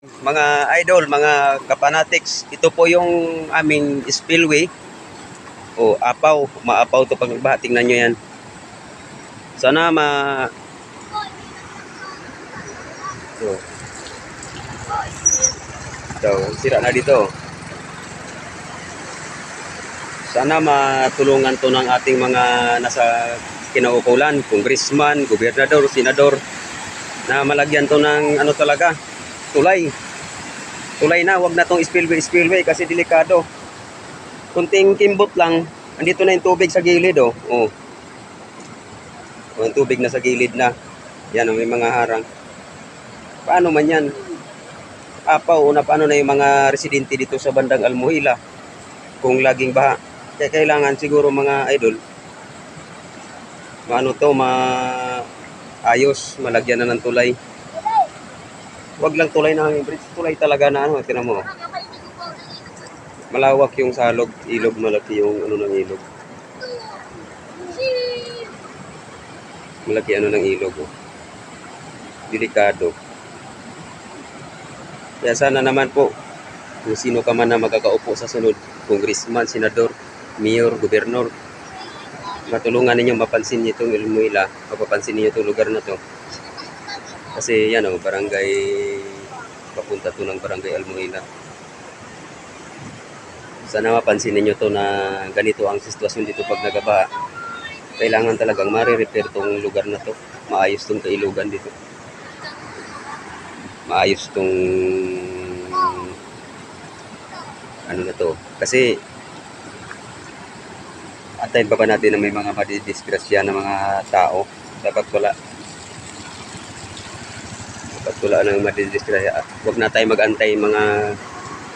Mga idol, mga kapanatics, ito po yung aming spillway. O, apaw. Maapaw to pag. Tingnan nyo yan. Sana ma... Ito. Ito, sira na dito. Sana matulungan to ng ating mga nasa kinaukulan, congressman, gobernador, senador, na malagyan to ng ano talaga, tulay. Tulay na, wag na tong spillway, spillway kasi delikado. Kunting kimbot lang, andito na yung tubig sa gilid oh. Oh. Oh, yung tubig na sa gilid na. Yan, oh, may mga harang. Paano man yan? Apaw, una paano na yung mga residente dito sa bandang Almuhila kung laging baha. Kaya kailangan siguro mga idol, maano to, ma ayos, malagyan na ng tulay. Wag lang tulay na hanging bridge, tulay talaga na ano, tinan mo. Malawak yung salog, ilog, malaki yung ano ng ilog. Malaki ano ng ilog. Oh. Delikado. Kaya sana naman po, kung sino ka man na magkakaupo sa sunod, congressman, senador, mayor, gobernador, matulungan ninyo mapansin niyo itong Ilmuila, mapapansin niyo itong lugar na to. Kasi yan o, barangay, papunta to ng barangay Almuila. Sana mapansin ninyo to na ganito ang sitwasyon dito pag nagaba. Kailangan talagang mare-repair tong lugar na to. Maayos tong kailugan dito. Maayos tong ano na to. Kasi antayin pa ba natin na may mga madidisgrasya na mga tao? Dapat wala. Dapat wala nang madidisgrasya. Huwag na tayo mag-antay mga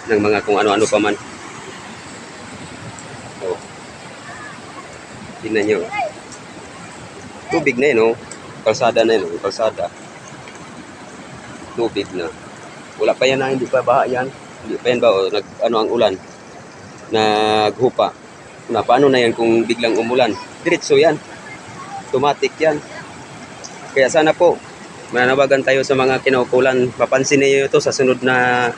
ng mga kung ano-ano pa man. So, tingnan nyo. Tubig na yun, oh. Kalsada na yun, oh. Kalsada. Tubig na. Wala pa yan na, hindi pa baha yan. Hindi pa yan ba, oh, nag, ano ang ulan? Naghupa. Na, paano na yan kung biglang umulan? Diretso yan. Automatic yan. Kaya sana po, mananawagan tayo sa mga kinaukulan. Papansin niyo ito sa sunod na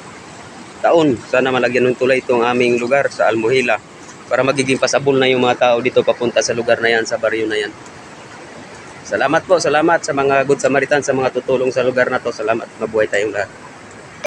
taon. Sana malagyan ng tulay itong aming lugar sa Almuhila para magiging pasabol na yung mga tao dito papunta sa lugar na yan, sa baryo na yan. Salamat po, salamat sa mga good Samaritan, sa mga tutulong sa lugar na to. Salamat, mabuhay tayong lahat.